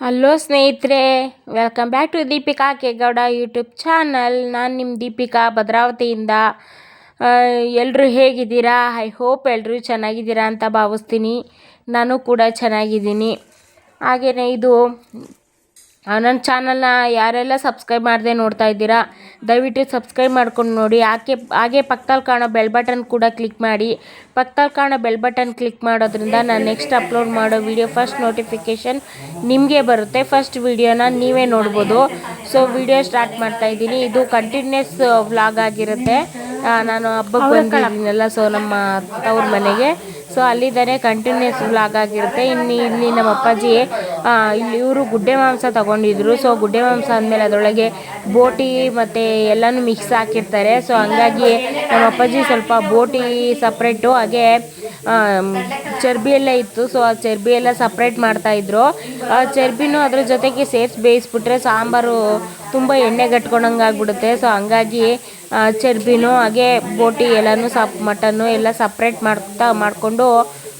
Hello ಸ್ನೇಹಿತರೆ welcome back to Deepika K Gowda YouTube channel ನಾನು ನಿಮ್ಮ ದೀಪಿಕಾ ಭದ್ರಾವತಿಯಿಂದ. ಎಲ್ಲರೂ ಹೇಗಿದ್ದೀರಾ? ಐ ಹೋಪ್ ಎಲ್ಲರೂ ಚೆನ್ನಾಗಿದ್ದೀರಾ ಅಂತ ಭಾವಿಸ್ತೀನಿ. ನಾನು ಕೂಡ ಚೆನ್ನಾಗಿದ್ದೀನಿ. ಹಾಗೆಯೇ ಇದು ನನ್ನ ಚಾನಲ್ನ ಯಾರೆಲ್ಲ ಸಬ್ಸ್ಕ್ರೈಬ್ ಮಾಡದೆ ನೋಡ್ತಾ ಇದ್ದೀರಾ ದಯವಿಟ್ಟು ಸಬ್ಸ್ಕ್ರೈಬ್ ಮಾಡ್ಕೊಂಡು ನೋಡಿ. ಹಾಕಿ ಹಾಗೆ ಪಕ್ಕದಲ್ಲಿ ಕಾಣೋ ಬೆಲ್ ಬಟನ್ ಕೂಡ ಕ್ಲಿಕ್ ಮಾಡಿ. ಪಕ್ಕದಲ್ಲಿ ಕಾಣೋ ಬೆಲ್ ಬಟನ್ ಕ್ಲಿಕ್ ಮಾಡೋದ್ರಿಂದ ನಾನು ನೆಕ್ಸ್ಟ್ ಅಪ್ಲೋಡ್ ಮಾಡೋ ವಿಡಿಯೋ ಫಸ್ಟ್ ನೋಟಿಫಿಕೇಷನ್ ನಿಮಗೆ ಬರುತ್ತೆ. ಫಸ್ಟ್ ವಿಡಿಯೋನ ನೀವೇ ನೋಡ್ಬೋದು. ಸೊ ವಿಡಿಯೋ ಸ್ಟಾರ್ಟ್ ಮಾಡ್ತಾ ಇದ್ದೀನಿ. ಇದು ಕಂಟಿನ್ಯೂಸ್ ವ್ಲಾಗ್ ಆಗಿರುತ್ತೆ. ನಾನು ಹಬ್ಬಕ್ಕೆ ಬಂದಿದ್ದೀನಲ್ಲ ಸೊ ನಮ್ಮ ತವ್ರ ಮನೆಗೆ. ಸೊ ಅಲ್ಲಿದ್ದಾನೆ ಕಂಟಿನ್ಯೂಸ್ ವ್ಲಾಗ್ ಆಗಿರುತ್ತೆ. ಇನ್ನು ಇಲ್ಲಿ ನಮ್ಮ ಅಪ್ಪಾಜಿ ಇಲ್ಲಿ ಇವರು ಗುಡ್ಡೆ ಮಾಂಸ ತಗೊಂಡಿದ್ರು. ಸೊ ಗುಡ್ಡೆ ಮಾಂಸ ಅಂದಮೇಲೆ ಅದರೊಳಗೆ ಬೋಟಿ ಮತ್ತು ಎಲ್ಲನೂ ಮಿಕ್ಸ್ ಹಾಕಿರ್ತಾರೆ. ಸೊ ಹಂಗಾಗಿ ನಮ್ಮ ಅಪ್ಪಾಜಿ ಸ್ವಲ್ಪ ಬೋಟಿ ಸಪ್ರೇಟು ಹಾಗೆ ಚರ್ಬಿ ಎಲ್ಲ ಇತ್ತು. ಸೊ ಆ ಚರ್ಬಿ ಎಲ್ಲ ಸಪ್ರೇಟ್ ಮಾಡ್ತಾಯಿದ್ರು ಆ ಚರ್ಬಿನೂ ಅದ್ರ ಜೊತೆಗೆ ಸೇರಿಸಿ ಬೇಯಿಸ್ಬಿಟ್ರೆ ಸಾಂಬಾರು ತುಂಬ ಎಣ್ಣೆ ಕಟ್ಕೊಂಡಂಗೆ ಆಗ್ಬಿಡುತ್ತೆ. ಸೊ ಹಂಗಾಗಿ ಚರ್ಬಿನೂ ಹಾಗೆ ಬೋಟಿ ಎಲ್ಲನೂ ಸಪ್, ಮಟನ್ನು ಎಲ್ಲ ಸಪ್ರೇಟ್ ಮಾಡ್ತಾ ಮಾಡಿಕೊಂಡು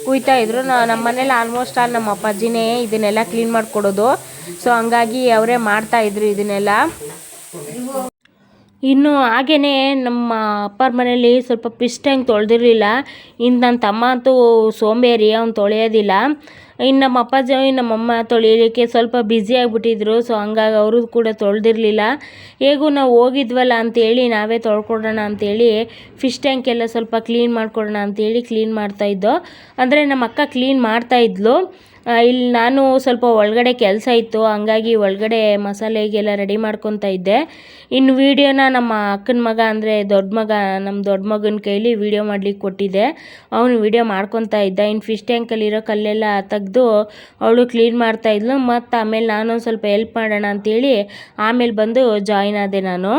ಕುಯ್ತಾ ಇದ್ರು. ನಮ್ಮ ಮನೇಲಿ ಆಲ್ಮೋಸ್ಟ್ ಆಲ್ ನಮ್ಮ ಅಪ್ಪಾಜಿನೇ ಇದನ್ನೆಲ್ಲ ಕ್ಲೀನ್ ಮಾಡಿಕೊಡೋದು. ಸೊ ಹಂಗಾಗಿ ಅವರೇ ಮಾಡ್ತಾಯಿದ್ರು ಇದನ್ನೆಲ್ಲ. ಇನ್ನು ಹಾಗೆಯೇ ನಮ್ಮ ಅಪ್ಪರ ಮನೇಲಿ ಸ್ವಲ್ಪ ಪಿಸ್ಟಂಗೆ ತೊಳೆದಿರಲಿಲ್ಲ. ಇನ್ನು ನನ್ನ ತಮ್ಮ ಅಂತೂ ಸೋಂಬೇರಿ, ಅವ್ನು ತೊಳೆಯೋದಿಲ್ಲ. ಇನ್ನು ನಮ್ಮ ಅಪ್ಪಾಜಿ ನಮ್ಮಮ್ಮ ತೊಳಿಲಿಕ್ಕೆ ಸ್ವಲ್ಪ ಬ್ಯುಸಿ ಆಗಿಬಿಟ್ಟಿದ್ರು ಸೊ ಹಂಗಾಗಿ ಅವರು ಕೂಡ ತೊಳೆದಿರಲಿಲ್ಲ. ಹೇಗೂ ನಾವು ಹೋಗಿದ್ವಲ್ಲ ಅಂತೇಳಿ ನಾವೇ ತೊಳ್ಕೊಡೋಣ ಅಂತೇಳಿ ಫಿಶ್ ಟ್ಯಾಂಕ್ ಎಲ್ಲ ಸ್ವಲ್ಪ ಕ್ಲೀನ್ ಮಾಡಿಕೊಡೋಣ ಅಂತೇಳಿ ಕ್ಲೀನ್ ಮಾಡ್ತಾಯಿದ್ದೋ ಅಂದರೆ ನಮ್ಮ ಅಕ್ಕ ಕ್ಲೀನ್ ಮಾಡ್ತಾಯಿದ್ಲು ಇಲ್ಲಿ ನಾನು ಸ್ವಲ್ಪ ಒಳಗಡೆ ಕೆಲಸ ಇತ್ತು, ಹಂಗಾಗಿ ಒಳಗಡೆ ಮಸಾಲೆಗೆಲ್ಲ ರೆಡಿ ಮಾಡ್ಕೊತಾ ಇದ್ದೆ. ಇನ್ನು ವೀಡಿಯೋನ ನಮ್ಮ ಅಕ್ಕನ ಮಗ ಅಂದರೆ ದೊಡ್ಡ ಮಗ, ನಮ್ಮ ದೊಡ್ಡ ಮಗನ ಕೈಲಿ ವೀಡಿಯೋ ಮಾಡ್ಲಿಕ್ಕೆ ಕೊಟ್ಟಿದ್ದೆ. ಅವನು ವೀಡಿಯೋ ಮಾಡ್ಕೊತಾ ಇದ್ದ. ಇನ್ನು ಫಿಶ್ ಟ್ಯಾಂಕಲ್ಲಿರೋ ಕಲ್ಲೆಲ್ಲ ತೆಗೆದು ಅವಳು ಕ್ಲೀನ್ ಮಾಡ್ತಾ ಇದ್ಲು. ಮತ್ತು ಆಮೇಲೆ ನಾನು ಸ್ವಲ್ಪ ಹೆಲ್ಪ್ ಮಾಡೋಣ ಅಂತೇಳಿ ಆಮೇಲೆ ಬಂದು ಜಾಯಿನ್ ಆದೆ ನಾನು.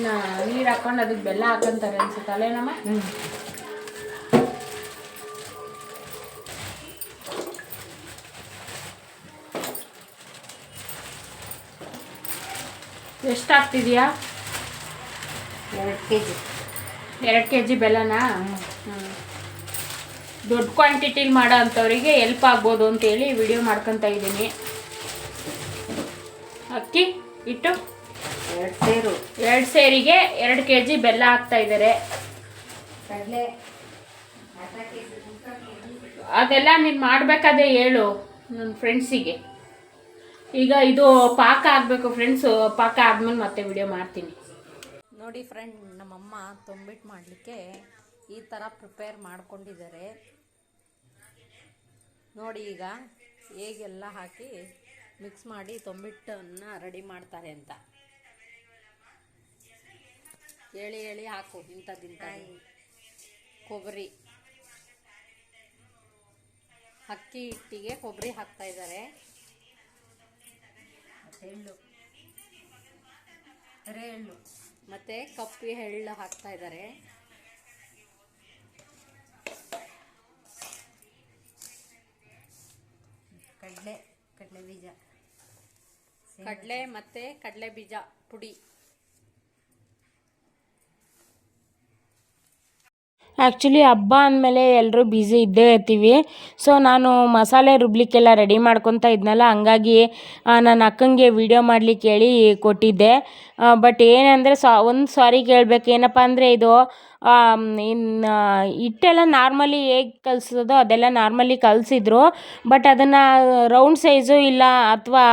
ಇನ್ನು ನೀರು ಹಾಕೊಂಡು ಅದಕ್ಕೆ ಬೆಲ್ಲ ಹಾಕೊಂತಾರೆ ಅನ್ಸುತ್ತೆ ಅಲ್ಲೇನಮ್ಮ? ಎಷ್ಟು ಹಾಕ್ತಿದ್ಯಾ ಎರಡು ಕೆ ಜಿ ಎರಡು ಕೆ ಜಿ ಬೆಲ್ಲನಾ ದೊಡ್ಡ ಕ್ವಾಂಟಿಟಿಲಿ ಮಾಡೋ ಅಂಥವರಿಗೆ ಎಲ್ಪ್ ಆಗ್ಬೋದು ಅಂತೇಳಿ ವಿಡಿಯೋ ಮಾಡ್ಕೊತಾ ಇದ್ದೀನಿ. ಅಕ್ಕಿ ಇಟ್ಟು? ಎರಡು ಸೇರು. ಎರಡು ಸೇರಿಗೆ ಎರಡು ಕೆ ಜಿ ಬೆಲ್ಲ ಹಾಕ್ತಾ ಇದ್ದಾರೆ. ಕಡಲೆ ಅದೆಲ್ಲ ನೀನು ಮಾಡಬೇಕಾದ್ರೆ ಹೇಳು ನನ್ನ ಫ್ರೆಂಡ್ಸಿಗೆ. ಈಗ ಇದು ಪಾಕ ಆಗಬೇಕು ಫ್ರೆಂಡ್ಸು ಪಾಕ ಆದ್ಮೇಲೆ ಮತ್ತೆ ವಿಡಿಯೋ ಮಾಡ್ತೀನಿ. ನೋಡಿ ಫ್ರೆಂಡ್ ನಮ್ಮಮ್ಮ ತೊಂಬಿಟ್ಟು ಮಾಡಲಿಕ್ಕೆ ಈ ಥರ ಪ್ರಿಪೇರ್ ಮಾಡ್ಕೊಂಡಿದ್ದಾರೆ. ನೋಡಿ ಈಗ ಹೇಗೆಲ್ಲ ಹಾಕಿ ಮಿಕ್ಸ್ ಮಾಡಿ ತೊಂಬಿಟ್ಟನ್ನು ರೆಡಿ ಮಾಡ್ತಾರೆ ಅಂತ. ಹೇಳಿ ಹೇಳಿ ಹಾಕು ಇಂಥದ್ದಿಂತ ಕೊಬ್ಬರಿ. ಅಕ್ಕಿ ಹಿಟ್ಟಿಗೆ ಕೊಬ್ಬರಿ ಹಾಕ್ತಾ ಇದ್ದಾರೆ. ಎಳ್ಳು. ಎಳ್ಳು. ಮತ್ತು ಕಪ್ಪಿ ಎಳ್ಳು ಹಾಕ್ತಾ ಇದ್ದಾರೆ. ಕಡಲೆ ಕಡಲೆ ಬೀಜ. ಕಡಲೆ ಮತ್ತು ಕಡಲೆ ಬೀಜ ಪುಡಿ. ಆ್ಯಕ್ಚುಲಿ ಹಬ್ಬ ಅಂದಮೇಲೆ ಎಲ್ಲರೂ ಬ್ಯುಸಿ ಇದ್ದೇ ಇರ್ತೀವಿ. ಸೊ ನಾನು ಮಸಾಲೆ ರುಬ್ಲಿಕ್ಕೆಲ್ಲ ರೆಡಿ ಮಾಡ್ಕೊತಾ ಇದ್ನಲ್ಲ, ಹಂಗಾಗಿ ನನ್ನ ಅಕ್ಕಂಗೆ ವಿಡಿಯೋ ಮಾಡ್ಲಿಕ್ಕೆ ಹೇಳಿ ಕೊಟ್ಟಿದ್ದೆ. ಬಟ್ ಏನಂದರೆ, ಸಾ, ಒಂದು ಸಾರಿ ಕೇಳಬೇಕು. ಏನಪ್ಪ ಅಂದರೆ, ಇದು ಇನ್ನು ಹಿಟ್ಟೆಲ್ಲ ನಾರ್ಮಲಿ ಹೇಗೆ ಕಲಿಸೋದೋ ಅದೆಲ್ಲ ನಾರ್ಮಲಿ ಕಲಿಸಿದ್ರು. ಬಟ್ ಅದನ್ನು ರೌಂಡ್ ಸೈಜು ಇಲ್ಲ ಅಥವಾ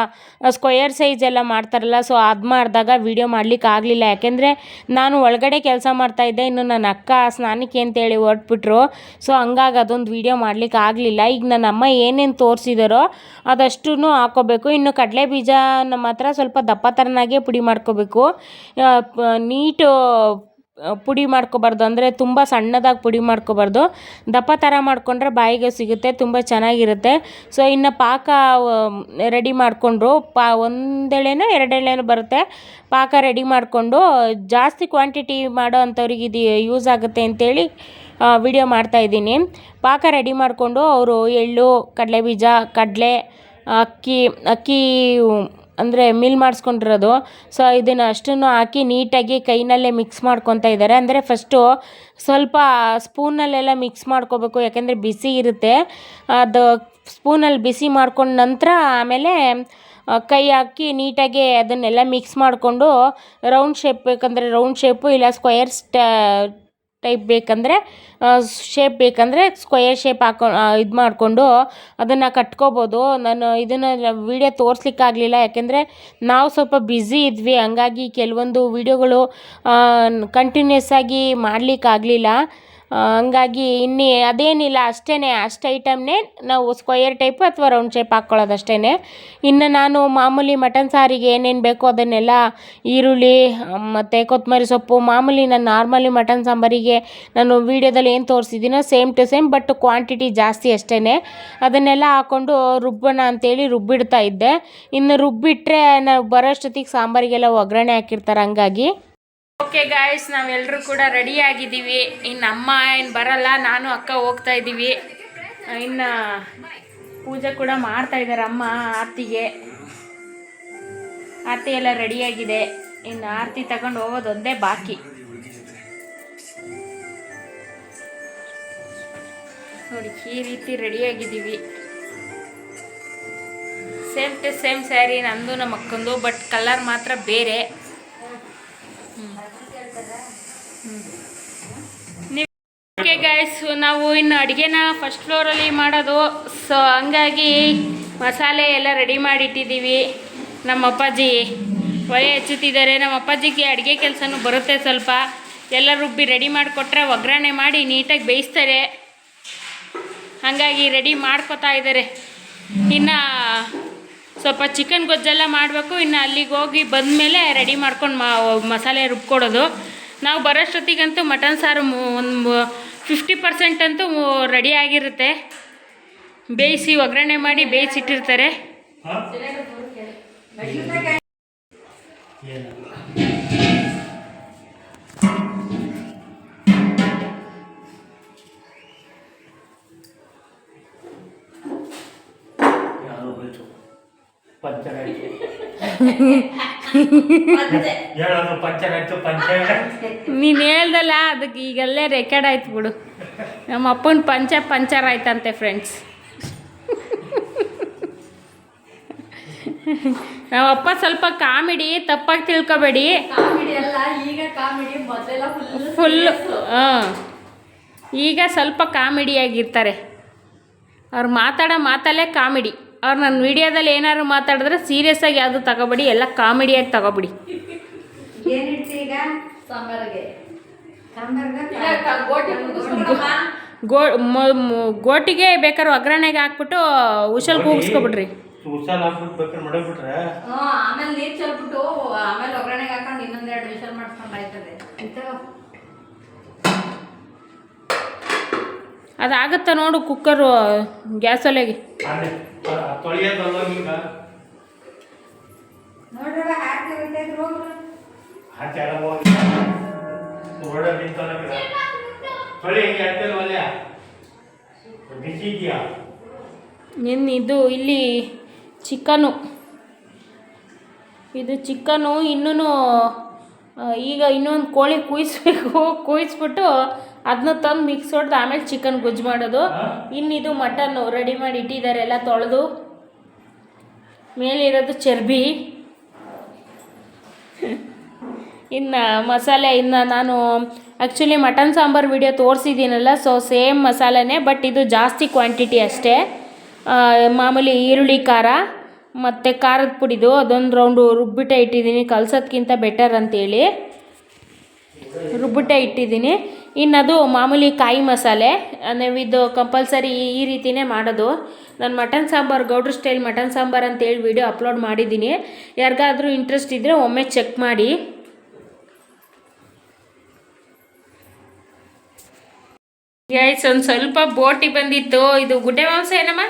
ಸ್ಕ್ವಯರ್ ಸೈಜ್ ಎಲ್ಲ ಮಾಡ್ತಾರಲ್ಲ, ಸೊ ಅದು ಮಾಡಿದಾಗ ವಿಡಿಯೋ ಮಾಡ್ಲಿಕ್ಕೆ ಆಗಲಿಲ್ಲ. ಯಾಕೆಂದರೆ ನಾನು ಒಳಗಡೆ ಕೆಲಸ ಮಾಡ್ತಾಯಿದ್ದೆ ಇನ್ನು ನನ್ನ ಅಕ್ಕ ಸ್ನಾನಕ್ಕೆ ಅಂತೇಳಿ ಹೊರಟ್ಬಿಟ್ರು. ಸೊ ಹಂಗಾಗಿ ಅದೊಂದು ವಿಡಿಯೋ ಮಾಡ್ಲಿಕ್ಕೆ ಆಗಲಿಲ್ಲ. ಈಗ ನನ್ನ ಅಮ್ಮ ಏನೇನು ತೋರಿಸಿದಾರೋ ಅದಷ್ಟೂ ಹಾಕೋಬೇಕು. ಇನ್ನು ಕಡಲೆ ಬೀಜ ನಮ್ಮ ಹತ್ರ ಸ್ವಲ್ಪ ದಪ್ಪ ಥರನಾಗೆ ಪುಡಿ ಮಾಡ್ಕೋಬೇಕು. ನೀಟು ಪುಡಿ ಮಾಡ್ಕೋಬಾರ್ದು. ಅಂದರೆ ತುಂಬ ಸಣ್ಣದಾಗಿ ಪುಡಿ ಮಾಡ್ಕೋಬಾರ್ದು. ದಪ್ಪ ಥರ ಮಾಡಿಕೊಂಡ್ರೆ ಬಾಯಿಗೆ ಸಿಗುತ್ತೆ, ತುಂಬ ಚೆನ್ನಾಗಿರುತ್ತೆ. ಸೊ ಇನ್ನು ಪಾಕ ರೆಡಿ ಮಾಡಿಕೊಂಡ್ರು. ಪಾ, ಒಂದೆಳೆನೋ ಎರಡೆಳೆನೋ ಬರುತ್ತೆ. ಪಾಕ ರೆಡಿ ಮಾಡಿಕೊಂಡು, ಜಾಸ್ತಿ ಕ್ವಾಂಟಿಟಿ ಮಾಡೋ ಅಂಥವ್ರಿಗೆ ಇದು ಯೂಸ್ ಆಗುತ್ತೆ ಅಂತೇಳಿ ವಿಡಿಯೋ ಮಾಡ್ತಾಯಿದ್ದೀನಿ ಪಾಕ ರೆಡಿ ಮಾಡಿಕೊಂಡು, ಅವರು ಎಳ್ಳು ಕಡಲೆ ಬೀಜ ಕಡಲೆ, ಅಕ್ಕಿ ಅಕ್ಕಿ ಅಂದರೆ ಮಿಲ್ ಮಾಡಿಸ್ಕೊಂಡಿರೋದು. ಸೊ ಇದನ್ನು ಅಷ್ಟನ್ನು ಹಾಕಿ ನೀಟಾಗಿ ಕೈನಲ್ಲೇ ಮಿಕ್ಸ್ ಮಾಡ್ಕೊತಾ ಇದ್ದಾರೆ. ಅಂದರೆ ಫಸ್ಟು ಸ್ವಲ್ಪ ಸ್ಪೂನಲ್ಲೆಲ್ಲ ಮಿಕ್ಸ್ ಮಾಡ್ಕೋಬೇಕು. ಯಾಕೆಂದರೆ ಬಿಸಿ ಇರುತ್ತೆ. ಅದು ಸ್ಪೂನಲ್ಲಿ ಬಿಸಿ ಮಾಡ್ಕೊಂಡ ನಂತರ ಆಮೇಲೆ ಕೈ ಹಾಕಿ ನೀಟಾಗಿ ಅದನ್ನೆಲ್ಲ ಮಿಕ್ಸ್ ಮಾಡಿಕೊಂಡು ರೌಂಡ್ ಶೇಪ್ ಬೇಕಂದರೆ ರೌಂಡ್ ಶೇಪು ಇಲ್ಲ ಸ್ಕ್ವಯರ್ ಸ್ಟ ಟೈಪ್ ಬೇಕಂದರೆ ಶೇಪ್ ಬೇಕಂದರೆ ಸ್ಕ್ವಯರ್ ಶೇಪ್ ಹಾಕೊ ಇದು ಮಾಡಿಕೊಂಡು ಅದನ್ನು ಕಟ್ಕೋಬೋದು. ನಾನು ಇದನ್ನು ವೀಡಿಯೋ ತೋರಿಸ್ಲಿಕ್ಕಾಗಲಿಲ್ಲ. ಯಾಕೆಂದರೆ ನಾವು ಸ್ವಲ್ಪ ಬ್ಯುಸಿ ಇದ್ವಿ. ಹಂಗಾಗಿ ಕೆಲವೊಂದು ವೀಡಿಯೋಗಳು ಕಂಟಿನ್ಯೂಸ್ ಆಗಿ ಮಾಡಲಿಕ್ಕಾಗಲಿಲ್ಲ. ಹಂಗಾಗಿ ಇನ್ನಿ ಅದೇನಿಲ್ಲ ಅಷ್ಟೇ ಅಷ್ಟು ಐಟಮ್ನೇ ನಾವು ಸ್ಕ್ವಯರ್ ಟೈಪು ಅಥವಾ ರೌಂಡ್ ಶೇಪ್ ಹಾಕ್ಕೊಳ್ಳೋದು ಅಷ್ಟೇ ಇನ್ನು ನಾನು ಮಾಮೂಲಿ ಮಟನ್ ಸಾರಿಗೆ ಏನೇನು ಬೇಕೋ ಅದನ್ನೆಲ್ಲ ಈರುಳ್ಳಿ ಮತ್ತು ಕೊತ್ತಂಬರಿ ಸೊಪ್ಪು, ಮಾಮೂಲಿ ನಾನು ನಾರ್ಮಲಿ ಮಟನ್ ಸಾಂಬಾರಿಗೆ ನಾನು ವೀಡಿಯೋದಲ್ಲಿ ಏನು ತೋರಿಸಿದ್ದೀನೋ same to same but quantity ಜಾಸ್ತಿ ಅಷ್ಟೇ ಅದನ್ನೆಲ್ಲ ಹಾಕ್ಕೊಂಡು ರುಬ್ಬೋಣ ಅಂತೇಳಿ ರುಬ್ಬಿಡ್ತಾ ಇದ್ದೆ. ಇನ್ನು ರುಬ್ಬಿಟ್ರೆ ನಾವು ಬರೋಷ್ಟೊತ್ತಿಗೆ ಸಾಂಬಾರಿಗೆಲ್ಲ ಒಗ್ಗರಣೆ ಹಾಕಿರ್ತಾರೆ ಹಂಗಾಗಿ. ಓಕೆ ಗಾಯ್ಸ್ ನಾವೆಲ್ಲರೂ ಕೂಡ ರೆಡಿ ಆಗಿದ್ದೀವಿ. ಇನ್ನು ಅಮ್ಮ ಏನು ಬರಲ್ಲ, ನಾನು ಅಕ್ಕ ಹೋಗ್ತಾ ಇದ್ದೀವಿ. ಇನ್ನು ಪೂಜೆ ಕೂಡ ಮಾಡ್ತಾ ಇದ್ದಾರೆ ಅಮ್ಮ, ಆರತಿಗೆ. ಆರತಿ ಎಲ್ಲ ರೆಡಿಯಾಗಿದೆ ಇನ್ನು ಆರತಿ ತಗೊಂಡು ಹೋಗೋದು ಒಂದೇ ಬಾಕಿ. ನೋಡಿ, ಈ ರೀತಿ ರೆಡಿಯಾಗಿದ್ದೀವಿ ಸೇಮ್ ಟು ಸೇಮ್ ಸ್ಯಾರಿ ನಂದು ನಮ್ಮ ಅಕ್ಕಂದು ಬಟ್ ಕಲರ್ ಮಾತ್ರ ಬೇರೆ. ಓಕೆ ಗೈಸ್ ನಾವು ಇನ್ನು ಅಡುಗೆನ ಫಸ್ಟ್ ಫ್ಲೋರಲ್ಲಿ ಮಾಡೋದು. ಸೊ ಹಂಗಾಗಿ ಮಸಾಲೆ ಎಲ್ಲ ರೆಡಿ ಮಾಡಿಟ್ಟಿದ್ದೀವಿ. ನಮ್ಮ ಅಪ್ಪಾಜಿ ಒಲೆ ಹಚ್ಚುತ್ತಿದ್ದಾರೆ. ನಮ್ಮ ಅಪ್ಪಾಜಿಗೆ ಅಡುಗೆ ಕೆಲಸನೂ ಬರುತ್ತೆ ಸ್ವಲ್ಪ. ಎಲ್ಲ ರುಬ್ಬಿ ರೆಡಿ ಮಾಡಿಕೊಟ್ರೆ ಒಗ್ಗರಣೆ ಮಾಡಿ ನೀಟಾಗಿ ಬೇಯಿಸ್ತಾರೆ. ಹಾಗಾಗಿ ರೆಡಿ ಮಾಡ್ಕೊತಾ ಇದ್ದಾರೆ. ಇನ್ನು ಸ್ವಲ್ಪ ಚಿಕನ್ ಗೊಜ್ಜೆಲ್ಲ ಮಾಡಬೇಕು. ಇನ್ನು ಅಲ್ಲಿಗೆ ಹೋಗಿ ಬಂದ ಮೇಲೆ ರೆಡಿ ಮಾಡ್ಕೊಂಡು ಮಸಾಲೆ ರುಬ್ಕೊಡೋದು ನಾವು ಬರೋಷ್ಟೊತ್ತಿಗಂತೂ ಮಟನ್ ಸಾರು ಒಂದು ಫಿಫ್ಟಿ ಪರ್ಸೆಂಟ್ ಅಂತೂ ರೆಡಿ ಆಗಿರುತ್ತೆ. ಬೇಯಿಸಿ ಒಗ್ಗರಣೆ ಮಾಡಿ ಬೇಯಿಸಿಟ್ಟಿರ್ತಾರೆ. ಹೇಳೋದು ಪಂಚರ್ ಆಯ್ತು ಪಂಚರ್ ನೀನು ಹೇಳ್ದಲ್ಲ ಅದಕ್ಕೆ ಈಗಲ್ಲೇ ರೆಕಾರ್ಡ್ ಆಯ್ತು ಬಿಡು. ನಮ್ಮ ಅಪ್ಪನ ಪಂಚ ಪಂಚರ್ ಆಯ್ತಂತೆ ಫ್ರೆಂಡ್ಸ್ ನಮ್ಮ ಅಪ್ಪ ಸ್ವಲ್ಪ ಕಾಮಿಡಿ ತಪ್ಪಾಗಿ ತಿಳ್ಕೊಬೇಡಿ. ಕಾಮಿಡಿ ಈಗ ಕಾಮಿಡಿ ಮೊದಲೆಲ್ಲ ಫುಲ್ ಫುಲ್ಲು ಹಾಂ. ಈಗ ಸ್ವಲ್ಪ ಕಾಮಿಡಿಯಾಗಿರ್ತಾರೆ. ಅವ್ರು ಮಾತಾಡೋ ಮಾತಲ್ಲೇ ಕಾಮಿಡಿ. ಅವ್ರು ನನ್ನ ವಿಡಿಯೋದಲ್ಲಿ ಏನಾದ್ರು ಮಾತಾಡಿದ್ರೆ ಸೀರಿಯಸ್ ಆಗಿ ಯಾವುದು ತಗೋಬೇಡಿ ಎಲ್ಲ ಕಾಮಿಡಿಯಾಗಿ ತಗೋಬಿಡಿ. ಗೋ ಗೋಟಿಗೆ ಬೇಕಾದ್ರೆ ಒಗ್ಗರಣೆಗೆ ಹಾಕ್ಬಿಟ್ಟು ಉಷಲ್ ಕೂಗಿಸ್ಕೊಬಿಡ್ರಿ. ಉಸಾಲ್ ಹಾಕ್ಬಿಟ್ಟು ಬೇಕಾದ್ರೆ ಮಡಗ್ಬಿಟ್ರೆ? ಹ್ಞೂ ಆಮೇಲೆ ನೀರು ಚೆಲ್ಬಿಟ್ಟು ಆಮೇಲೆ ಒಗ್ಗರಣೆಗೆ ಹಾಕೊಂಡು ಇನ್ನೊಂದೆರಡು ವಿಷಲ್ ಮಾಡ್ಕೊಂಡು ಆಯ್ತದೆ ಅದಾಗತ್ತಾ ನೋಡು ಕುಕ್ಕರು ಗ್ಯಾಸೊಲೆಗೆ ಅದೇ ನೋಡ್ರವ ಹೋಗ್ರು. ಹೋಗಿ ತೊಳೆ ಹಿಂಗೆ ಬಿಸಿ ಇದೆಯಾ ನಿನ್ನ ಇದು ಇಲ್ಲಿ ಚಿಕನು. ಇದು ಚಿಕನು ಇನ್ನೂ ಈಗ ಇನ್ನೊಂದು ಕೋಳಿ ಕುಯಿಸ್ಬೇಕು ಕುಯಿಸ್ಬಿಟ್ಟು ಅದನ್ನ ತಂದು ಮಿಕ್ಸ್ ಹೊಡೆದು ಆಮೇಲೆ ಚಿಕನ್ ಗೊಜ್ಜು ಮಾಡೋದು. ಇನ್ನಿದು ಮಟನ್ನು ರೆಡಿ ಮಾಡಿ ಇಟ್ಟಿದ್ದಾರೆ ಎಲ್ಲ ತೊಳೆದು. ಮೇಲಿರೋದು ಚರ್ಬಿ. ಇನ್ನು ಮಸಾಲೆ ಇನ್ನು ನಾನು ಆ್ಯಕ್ಚುಲಿ ಮಟನ್ ಸಾಂಬಾರು ವಿಡಿಯೋ ತೋರಿಸಿದ್ದೀನಲ್ಲ ಸೊ ಸೇಮ್ ಮಸಾಲೆನೇ ಬಟ್ ಇದು ಜಾಸ್ತಿ ಕ್ವಾಂಟಿಟಿ ಅಷ್ಟೇ. ಮಾಮೂಲಿ ಈರುಳ್ಳಿ ಖಾರ ಮತ್ತು ಖಾರದ ಪುಡಿದು ಅದೊಂದು ರೌಂಡು ರುಬ್ಬಿಟ್ಟೆ ಇಟ್ಟಿದ್ದೀನಿ ಕಲ್ಸೋದ್ಕಿಂತ ಬೆಟರ್ ಅಂತೇಳಿ. ರುಬ್ಬಿಟ್ಟೆ ಇಟ್ಟಿದ್ದೀನಿ. ಇನ್ನು ಅದು ಮಾಮೂಲಿ ಕಾಯಿ ಮಸಾಲೆ ನೀವು ಇದು ಕಂಪಲ್ಸರಿ ಈ ರೀತಿಯೇ ಮಾಡೋದು. ನಾನು ಮಟನ್ ಸಾಂಬಾರು, ಗೌಡ್ರ ಸ್ಟೈಲ್ ಮಟನ್ ಸಾಂಬಾರು ಅಂತೇಳಿ ವಿಡಿಯೋ ಅಪ್ಲೋಡ್ ಮಾಡಿದ್ದೀನಿ. ಯಾರಿಗಾದರೂ ಇಂಟ್ರೆಸ್ಟ್ ಇದ್ದರೆ ಒಮ್ಮೆ ಚೆಕ್ ಮಾಡಿ. ಗೈಸ್ ಒಂದು ಸ್ವಲ್ಪ ಬೋಟಿ ಬಂದಿತ್ತು. ಇದು ಗುಡ್ಡೆ ಮಾಂಸ ಏನಮ್ಮ?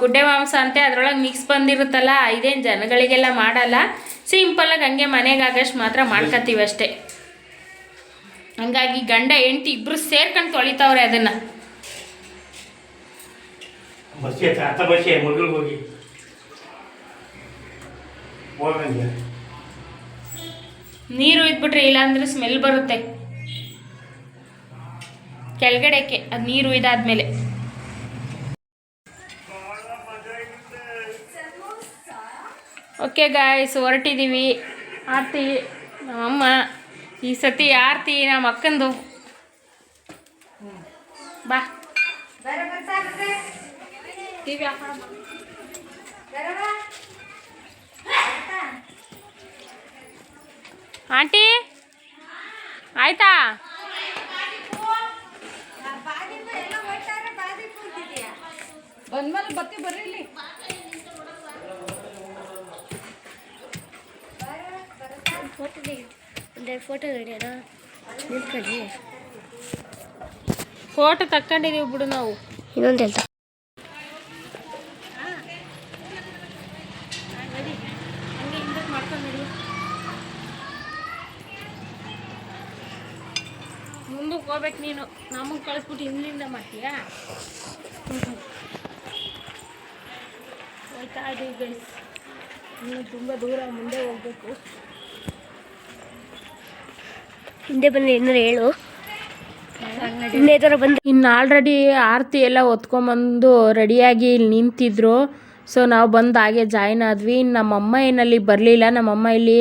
ಗುಡ್ಡೆ ಮಾಂಸ ಅಂತೆ, ಅದರೊಳಗೆ ಮಿಕ್ಸ್ ಬಂದಿರುತ್ತಲ್ಲ, ಇದೇನು ಜನಗಳಿಗೆಲ್ಲ ಮಾಡಲ್ಲ. ಸಿಂಪಲಾಗಿ ಹಂಗೆ ಮನೆಗೆ ಆಗಷ್ಟು ಮಾತ್ರ ಮಾಡ್ಕೊತೀವಿ ಅಷ್ಟೇ. ಹಂಗಾಗಿ ಗಂಡ ಹೆಂಡತಿ ಇಬ್ಬರು ಸೇರ್ಕೊಂಡು ತೊಳಿತಾವ್ರೆ ಅದನ್ನ. ನೀರು ಇದ್ಬಿಟ್ರೆ ಇಲ್ಲಾಂದ್ರೆ ಸ್ಮೆಲ್ ಬರುತ್ತೆ. ಕೆಳಗಡೆಕ್ಕೆ ಅದು ನೀರು ಇದಾದ್ಮೇಲೆ. ಓಕೆ ಗಾಯ್ಸ್ ಹೊರಟಿದ್ದೀವಿ ಆರ್ತಿ ನಮ್ಮಮ್ಮ. ಈ ಸತಿ ಆರ್ತಿ ನಮ್ಮ ಅಕ್ಕಂದು. ಬಾ. ಆಂಟಿ ಆಯ್ತಾ? ಬಂದ್ಮೇಲೆ ಬತ್ತಿ ಬರ್ರಿ ಇಲ್ಲಿ. ಬಂದ್ಮೇಲೆ ಫೋಟೋ ಹಿಡಿಯೋಣ ಫೋಟೋ ತಕ್ಕೊಂಡಿದೀವಿ ಬಿಡು ನಾವು. ಇನ್ನೊಂದು ಹೇಳ್ತಾ. ಮುಂದಕ್ಕೆ ಹೋಗ್ಬೇಕು ನೀನು. ನಮಗೆ ಕಳಿಸ್ಬಿಟ್ಟು ಹಿಂದಿಂದ ಮಾಡ್ತೀಯಾ? ಹೋಯ್ತಾ ಇದೀವಿ ಗೈಸ್ ಇನ್ನು ತುಂಬ ದೂರ ಮುಂದೆ ಹೋಗ್ಬೇಕು. ಹಿಂದೆ ಬಂದು ಏನಾರು ಹೇಳು. ಇನ್ನೇ ಥರ ಬಂದು ಇನ್ನು ಆಲ್ರೆಡಿ ಆರತಿ ಎಲ್ಲ ಹೊತ್ಕೊಂಬಂದು ರೆಡಿಯಾಗಿ ಇಲ್ಲಿ ನಿಂತಿದ್ರು. ಸೊ ನಾವು ಬಂದು ಹಾಗೆ ಜಾಯ್ನ್ ಆದ್ವಿ. ನಮ್ಮಮ್ಮ ಏನಲ್ಲಿ ಬರಲಿಲ್ಲ. ನಮ್ಮಮ್ಮ ಇಲ್ಲಿ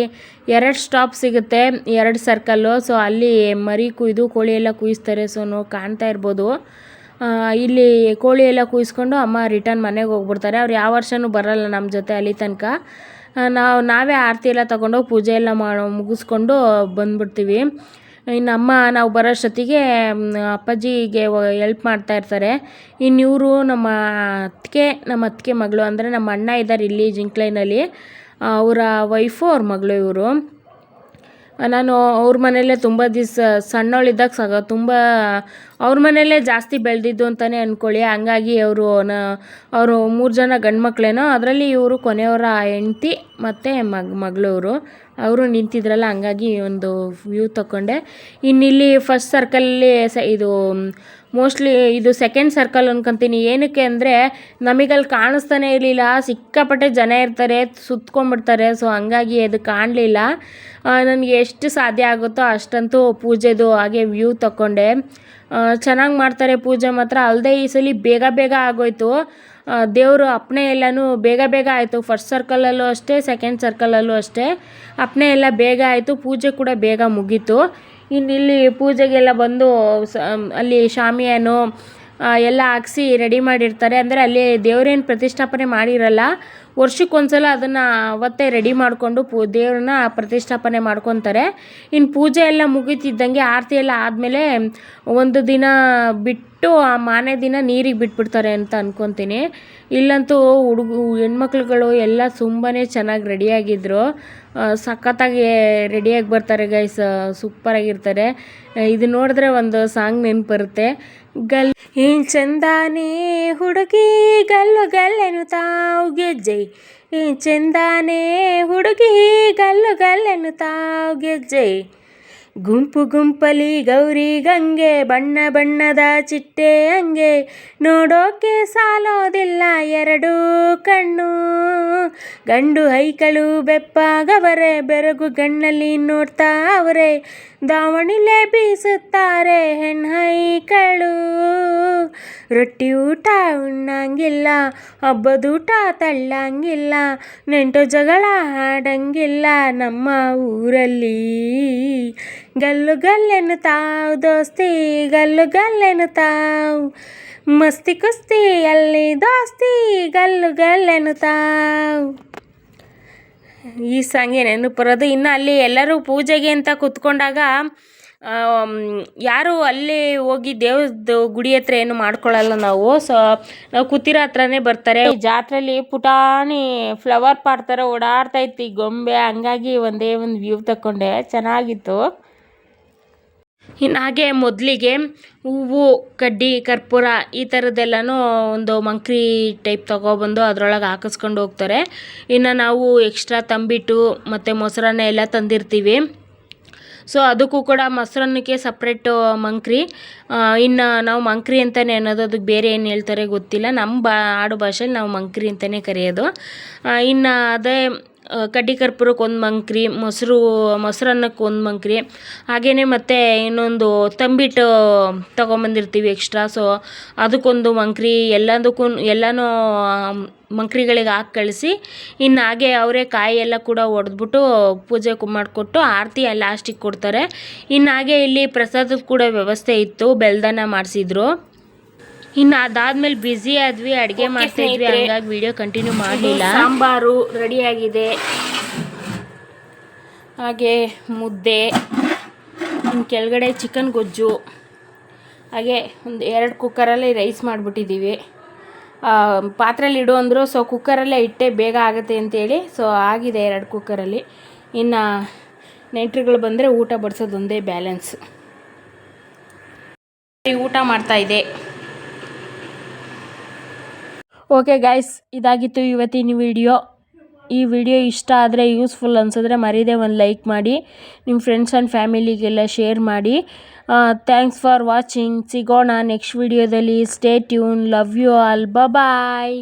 ಎರಡು ಸ್ಟಾಪ್ ಸಿಗುತ್ತೆ. ಎರಡು ಸರ್ಕಲ್ಲು ಸೊ ಅಲ್ಲಿ ಮರಿ ಕುಯ್ದು ಕೋಳಿ ಎಲ್ಲ ಕುಯಿಸ್ತಾರೆ. ಸೊ ನಾವು ಕಾಣ್ತಾ ಇರ್ಬೋದು. ಇಲ್ಲಿ ಕೋಳಿ ಎಲ್ಲ ಕುಯ್ಸ್ಕೊಂಡು ಅಮ್ಮ ರಿಟರ್ನ್ ಮನೆಗೆ ಹೋಗ್ಬಿಡ್ತಾರೆ. ಅವ್ರು ಯಾವ ವರ್ಷವೂ ಬರಲ್ಲ ನಮ್ಮ ಜೊತೆ ಅಲ್ಲಿ ತನಕ. ನಾವು ನಾವೇ ಆರತಿ ಎಲ್ಲ ತಗೊಂಡೋಗಿ ಪೂಜೆ ಎಲ್ಲ ಮಾಡೋ ಮುಗಿಸ್ಕೊಂಡು ಬಂದ್ಬಿಡ್ತೀವಿ. ಇನ್ನು ಅಮ್ಮ ನಾವು ಬರೋಷ್ಟೊತ್ತಿಗೆ ಅಪ್ಪಾಜಿಗೆ ಎಲ್ಪ್ ಮಾಡ್ತಾ ಇರ್ತಾರೆ. ಇನ್ನು ಇವರು ನಮ್ಮ ಅತ್ತಿಗೆ ನಮ್ಮ ಅತ್ತಿಗೆ ಮಗಳು ಅಂದರೆ ನಮ್ಮ ಅಣ್ಣ ಇದ್ದಾರೆ ಇಲ್ಲಿ ಜಿಂಕ್ಲೈನಲ್ಲಿ. ಅವರ ವೈಫು ಅವ್ರ ಮಗಳು ಇವರು. ನಾನು ಅವ್ರ ಮನೆಯಲ್ಲೇ ತುಂಬ ದಿವಸ ಸಣ್ಣವಳಿದ್ದಾಗ ಸಾಗ ತುಂಬ ಅವ್ರ ಮನೆಯಲ್ಲೇ ಜಾಸ್ತಿ ಬೆಳೆದಿದ್ದು ಅಂತಲೇ ಅಂದ್ಕೊಳ್ಳಿ ಹಂಗಾಗಿ ಅವರು ನ ಅವರು ಮೂರು ಜನ ಗಂಡು ಮಕ್ಕಳೇನೋ ಅದರಲ್ಲಿ ಇವರು ಕೊನೆಯವರ ಹೆಂಡ್ತಿ ಮತ್ತು ಮಗ ಮಗಳು ಇವರು ಅವರು ನಿಂತಿದ್ರಲ್ಲ, ಹಂಗಾಗಿ ಒಂದು ವ್ಯೂ ತಗೊಂಡೆ ಇನ್ನಿಲ್ಲಿ ಫಸ್ಟ್ ಸರ್ಕಲಲ್ಲಿ ಸ, ಇದು ಮೋಸ್ಟ್ಲಿ ಇದು ಸೆಕೆಂಡ್ ಸರ್ಕಲ್ ಅನ್ಕೊಂತೀನಿ. ಏನಕ್ಕೆ ಅಂದರೆ ನಮಗಲ್ಲಿ ಕಾಣಿಸ್ತಾನೆ ಇರಲಿಲ್ಲ. ಸಿಕ್ಕಾಪಟ್ಟೆ ಜನ ಇರ್ತಾರೆ, ಸುತ್ಕೊಂಡ್ಬಿಡ್ತಾರೆ. ಸೊ ಹಂಗಾಗಿ ಅದು ಕಾಣಲಿಲ್ಲ. ನನಗೆ ಎಷ್ಟು ಸಾಧ್ಯ ಆಗುತ್ತೋ ಅಷ್ಟಂತೂ ಪೂಜೆದು ಹಾಗೆ ವ್ಯೂ ತಗೊಂಡೆ ಚೆನ್ನಾಗಿ ಮಾಡ್ತಾರೆ ಪೂಜೆ ಮಾತ್ರ. ಅಲ್ಲದೆ ಈ ಸಲ ಬೇಗ ಬೇಗ ಆಗೋಯ್ತು. ದೇವರು ಅಪ್ಪಣೆ ಎಲ್ಲನೂ ಬೇಗ ಬೇಗ ಆಯಿತು. ಫಸ್ಟ್ ಸರ್ಕಲಲ್ಲೂ ಅಷ್ಟೇ ಸೆಕೆಂಡ್ ಸರ್ಕಲಲ್ಲೂ ಅಷ್ಟೇ. ಅಪ್ಪಣೆ ಎಲ್ಲ ಬೇಗ ಆಯಿತು, ಪೂಜೆ ಕೂಡ ಬೇಗ ಮುಗೀತು. ಇನ್ನಿಲ್ಲಿ ಪೂಜೆಗೆಲ್ಲ ಬಂದು ಸ, ಅಲ್ಲಿ ಶಾಮಿಯಾನು ಎಲ್ಲ ಹಾಕ್ಸಿ ರೆಡಿ ಮಾಡಿರ್ತಾರೆ. ಅಂದರೆ ಅಲ್ಲಿ ದೇವ್ರೇನು ಪ್ರತಿಷ್ಠಾಪನೆ ಮಾಡಿರಲ್ಲ, ವರ್ಷಕ್ಕೊಂದ್ಸಲ ಅದನ್ನು ಅವತ್ತೇ ರೆಡಿ ಮಾಡಿಕೊಂಡು ಪೂ, ದೇವ್ರನ್ನ ಪ್ರತಿಷ್ಠಾಪನೆ ಮಾಡ್ಕೊತಾರೆ. ಇನ್ನು ಪೂಜೆ ಎಲ್ಲ ಮುಗೀತಿದ್ದಂಗೆ ಆರತಿ ಎಲ್ಲ ಆದಮೇಲೆ ಒಂದು ದಿನ ಬಿಟ್ಟು ಆ ಮಾನೆ ದಿನ ನೀರಿಗೆ ಬಿಟ್ಬಿಡ್ತಾರೆ ಅಂತ ಅಂದ್ಕೊತೀನಿ ಇಲ್ಲಂತೂ ಹುಡುಗ, ಹೆಣ್ಮಕ್ಳುಗಳು ಎಲ್ಲ ತುಂಬಾ ಚೆನ್ನಾಗಿ ರೆಡಿಯಾಗಿದ್ದರು ಸಖತ್ತಾಗಿ ರೆಡಿಯಾಗಿ ಬರ್ತಾರೆ ಗೈಸ್ ಸೂಪರಾಗಿರ್ತಾರೆ ಇದು ನೋಡಿದ್ರೆ ಒಂದು ಸಾಂಗ್ ನೆನಪು ಬರುತ್ತೆ. ಗಲ್ ಏನ್ ಚಂದಾನೆ ಹುಡುಗಿ ಗಲ್ಲು ಗಲ್ಲೆನು ತಾವು ಗೆಜ್ಜೆ. ಏನ್ ಚಂದಾನೆ ಹುಡುಗಿ ಗಲ್ಲು ಗಲ್ಲೆನು ತಾವು ಗೆಜ್ಜೆ. ಗುಂಪು ಗುಂಪಲಿ ಗೌರಿ ಗಂಗೆ, ಬಣ್ಣ ಬಣ್ಣದ ಚಿಟ್ಟೆ ಹಂಗೆ ನೋಡೋಕೆ ಸಾಲೋದಿಲ್ಲ ಎರಡು ಕಣ್ಣು. ಗಂಡು ಹೈಕಳು ಬೆಪ್ಪಾಗವರೆ ಬೆರಗು ಗಣ್ಣಲ್ಲಿ ನೋಡ್ತಾ ಅವರೆ. ದಾವಣಿಲೆ ಬೀಸುತ್ತಾರೆ ಹೆಣ್ಣೈಕಳು ರೊಟ್ಟಿ ಊಟ ಉಣ್ಣಂಗಿಲ್ಲ ಹಬ್ಬದೂಟ ತಳ್ಳಂಗಿಲ್ಲ, ನೆಂಟು ಜಗಳ ಆಡಂಗಿಲ್ಲ ನಮ್ಮ ಊರಲ್ಲಿ. ಗಲ್ಲು ಗಲ್ಲೆನು ತಾವು ದೋಸ್ತಿ, ಗಲ್ಲು ಗಲ್ಲೆನು ತಾವು ಮಸ್ತಿ ಕುಸ್ತಿ ಅಲ್ಲಿ ದೋಸ್ತಿ, ಗಲ್ಲು ಗಲ್ಲೆನು ತಾವು ಈ ಸಾಂಗೆ ನೆನಪು ಬರೋದು? ಇನ್ನು ಅಲ್ಲಿ ಎಲ್ಲರೂ ಪೂಜೆಗೆ ಅಂತ ಕೂತ್ಕೊಂಡಾಗ ಯಾರು ಅಲ್ಲಿ ಹೋಗಿ ದೇವ್ರದ್ದು ಗುಡಿ ಹತ್ರ ಏನು ಮಾಡ್ಕೊಳ್ಳಲ್ಲ ನಾವು. ಸೊ ನಾವು ಕೂತಿರೋ ಹತ್ರನೇ ಬರ್ತಾರೆ. ಈ ಜಾತ್ರೆಯಲ್ಲಿ ಪುಟಾಣಿ ಫ್ಲವರ್ ಪಾಟ್ ಥರ ಓಡಾಡ್ತಾ ಇತ್ತು ಈ ಗೊಂಬೆ. ಹಂಗಾಗಿ ಒಂದೇ ಒಂದು ವ್ಯೂ ತಗೊಂಡೆ ಚೆನ್ನಾಗಿತ್ತು. ಇನ್ನು ಹಾಗೆ ಮೊದಲಿಗೆ ಹೂವು, ಕಡ್ಡಿ, ಕರ್ಪೂರ ಈ ಥರದ್ದೆಲ್ಲನೂ ಒಂದು ಮಂಕ್ರಿ ಟೈಪ್ ತೊಗೊಬಂದು ಅದರೊಳಗೆ ಹಾಕಿಸ್ಕೊಂಡು ಹೋಗ್ತಾರೆ. ಇನ್ನು ನಾವು ಎಕ್ಸ್ಟ್ರಾ ತಂಬಿಟ್ಟು ಮತ್ತು ಮೊಸರನ್ನ ಎಲ್ಲ ತಂದಿರ್ತೀವಿ. ಸೊ ಅದಕ್ಕೂ ಕೂಡ ಮೊಸರನ್ನಕ್ಕೆ ಸಪ್ರೇಟು ಮಂಕ್ರಿ. ಇನ್ನು ನಾವು ಮಂಕ್ರಿ ಅಂತಲೇ ಅನ್ನೋದು ಅದಕ್ಕೆ ಬೇರೆ ಏನು ಹೇಳ್ತಾರೆ ಗೊತ್ತಿಲ್ಲ. ನಮ್ಮ ಬಾ, ಆಡು ಭಾಷೆಲಿ ನಾವು ಮಂಕ್ರಿ ಅಂತಲೇ ಕರೆಯೋದು. ಇನ್ನು ಅದೇ ಕಡ್ಡಿ ಕರ್ಪೂರಕ್ಕೆ ಒಂದು ಮಂಕ್ರಿ, ಮೊಸರು, ಮೊಸರನ್ನಕ್ಕೆ ಒಂದು ಮಂಕ್ರಿ. ಹಾಗೆಯೇ ಮತ್ತು ಇನ್ನೊಂದು ತಂಬಿಟ್ಟು ತೊಗೊಂಬಂದಿರ್ತೀವಿ ಎಕ್ಸ್ಟ್ರಾ ಸೊ ಅದಕ್ಕೊಂದು ಮಂಕ್ರಿ, ಎಲ್ಲದಕ್ಕೂ, ಎಲ್ಲನೂ ಮಂಕ್ರಿಗಳಿಗೆ ಹಾಕಿ ಕಳಿಸಿ, ಇನ್ನು ಹಾಗೆ ಅವರೇ ಕಾಯಿ ಎಲ್ಲ ಕೂಡ ಒಡೆದ್ಬಿಟ್ಟು ಪೂಜೆ ಮಾಡಿಕೊಟ್ಟು ಆರತಿ ಲಾಸ್ಟಿಗೆ ಕೊಡ್ತಾರೆ. ಇನ್ನು ಹಾಗೆ ಇಲ್ಲಿ ಪ್ರಸಾದದ ಕೂಡ ವ್ಯವಸ್ಥೆ ಇತ್ತು, ಬೆಲ್ದನ ಮಾಡಿಸಿದ್ರು. ಇನ್ನು ಅದಾದ್ಮೇಲೆ ಬ್ಯುಸಿ ಆದ್ವಿ ಅಡುಗೆ ಮಾಡ್ತಾ ಇದ್ವಿ ಹಂಗಾಗಿ ವಿಡಿಯೋ ಕಂಟಿನ್ಯೂ ಮಾಡಲಿಲ್ಲ. ಸಾಂಬಾರು ರೆಡಿಯಾಗಿದೆ. ಹಾಗೆ ಮುದ್ದೆ ಇನ್ನು ಕೆಳಗಡೆ ಚಿಕನ್ ಗೊಜ್ಜು ಹಾಗೆ ಒಂದು ಎರಡು ಕುಕ್ಕರಲ್ಲಿ ರೈಸ್ ಮಾಡಿಬಿಟ್ಟಿದ್ದೀವಿ. ಪಾತ್ರೆಯಲ್ಲಿ ಇಡು ಅಂದರು ಸೊ ಕುಕ್ಕರಲ್ಲೇ ಇಟ್ಟೆ ಬೇಗ ಆಗುತ್ತೆ ಅಂತೇಳಿ ಸೊ ಆಗಿದೆ ಎರಡು ಕುಕ್ಕರಲ್ಲಿ ಇನ್ನು ನೆಂಟರುಗಳು ಬಂದರೆ ಊಟ ಬಡಿಸೋದೊಂದೇ ಬ್ಯಾಲೆನ್ಸ್ ಊಟ ಮಾಡ್ತಾ ಇದೆ. ಓಕೆ ಗಾಯ್ಸ್ ಇದಾಗಿತ್ತು ಇವತ್ತಿನ ವಿಡಿಯೋ ಈ ವಿಡಿಯೋ ಇಷ್ಟ ಆದರೆ ಯೂಸ್ಫುಲ್ ಅನಿಸಿದ್ರೆ ಮರೀದೆ ಒಂದು ಲೈಕ್ ಮಾಡಿ ನಿಮ್ಮ ಫ್ರೆಂಡ್ಸ್ ಆ್ಯಂಡ್ ಫ್ಯಾಮಿಲಿಗೆಲ್ಲ ಶೇರ್ ಮಾಡಿ. ಥ್ಯಾಂಕ್ಸ್ ಫಾರ್ ವಾಚಿಂಗ್ ಸಿಗೋಣ ನೆಕ್ಸ್ಟ್ ವಿಡಿಯೋದಲ್ಲಿ stay tune love you all bye